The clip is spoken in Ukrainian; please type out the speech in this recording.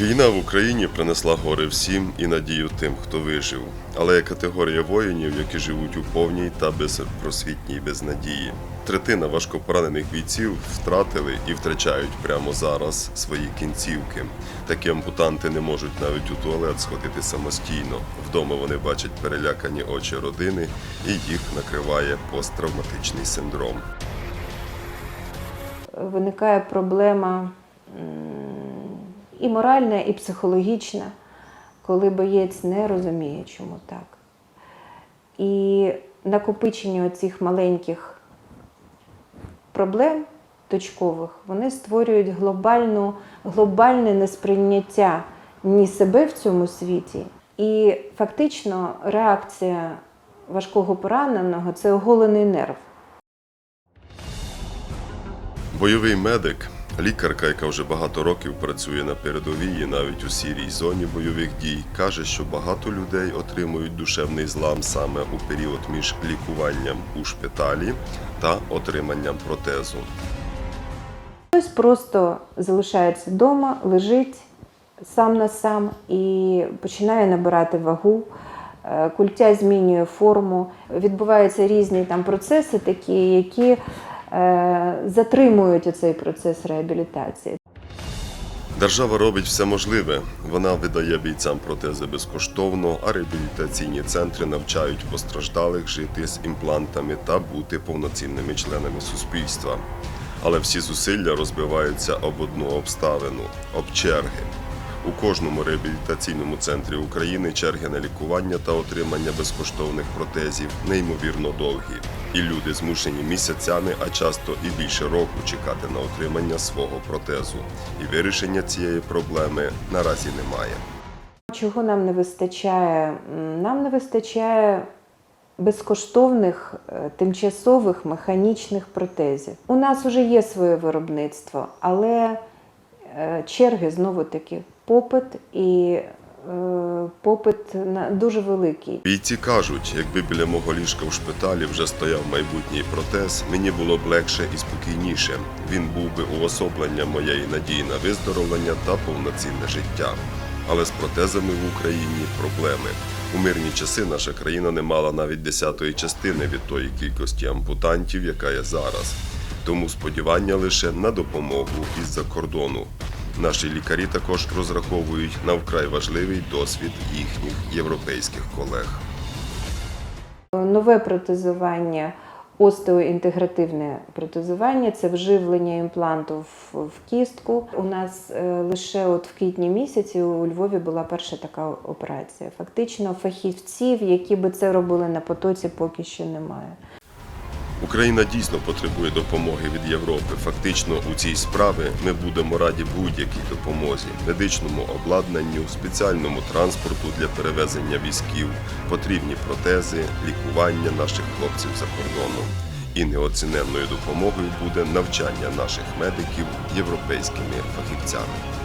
Війна в Україні принесла горе всім і надію тим, хто вижив. Але є категорія воїнів, які живуть у повній та безпросвітній безнадії. Третина важкопоранених бійців втратили і втрачають прямо зараз свої кінцівки. Такі ампутанти не можуть навіть у туалет сходити самостійно. Вдома вони бачать перелякані очі родини, і їх накриває посттравматичний синдром. виникає проблема і моральна, і психологічна, коли боєць не розуміє, чому так. І накопичення цих маленьких проблем точкових, вони створюють глобальну, глобальне несприйняття ні себе в цьому світі. І фактично реакція важкого пораненого це оголений нерв. Бойовий медик, лікарка, яка вже багато років працює на передовій і навіть у сірій зоні бойових дій, каже, що багато людей отримують душевний злам саме у період між лікуванням у шпиталі та отриманням протезу. Хтось просто залишається вдома, лежить сам на сам і починає набирати вагу. Е, Культя змінює форму, відбуваються різні там процеси, такі, які затримують оцей процес реабілітації. Держава робить все можливе. Вона видає бійцям протези безкоштовно, а реабілітаційні центри навчають постраждалих жити з імплантами та бути повноцінними членами суспільства. Але всі зусилля розбиваються об одну обставину об черги. У кожному реабілітаційному центрі України черги на лікування та отримання безкоштовних протезів неймовірно довгі, і люди змушені місяцями, а часто і більше року чекати на отримання свого протезу. І вирішення цієї проблеми наразі немає. Чого нам не вистачає? Нам не вистачає безкоштовних е, тимчасових механічних протезів. У нас вже є своє виробництво, але е, черги знову таки попит і е, попит на дуже великий. Бійці кажуть, якби біля мого ліжка в шпиталі вже стояв майбутній протез, мені було б легше і спокійніше. Він був би уособленням моєї надії на виздоровлення та повноцінне життя. Але з протезами в Україні проблеми. У мирні часи наша країна не мала навіть десятої частини від тої кількості ампутантів, яка є зараз. Тому сподівання лише на допомогу із-за кордону. Наші лікарі також розраховують на вкрай важливий досвід їхніх європейських колег. Нове протезування, остеоінтегративне протезування це вживлення імпланту в, кістку. У нас е, лише от в квітні місяці у Львові була перша така операція. Фактично, фахівців, які би це робили на потоці, поки що немає. Україна дійсно потребує допомоги від Європи. Фактично у цій справі ми будемо раді будь-якій допомозі, медичному обладнанню, спеціальному транспорту для перевезення військів, потрібні протези, лікування наших хлопців за кордоном. І неоціненною допомогою буде навчання наших медиків європейськими фахівцями.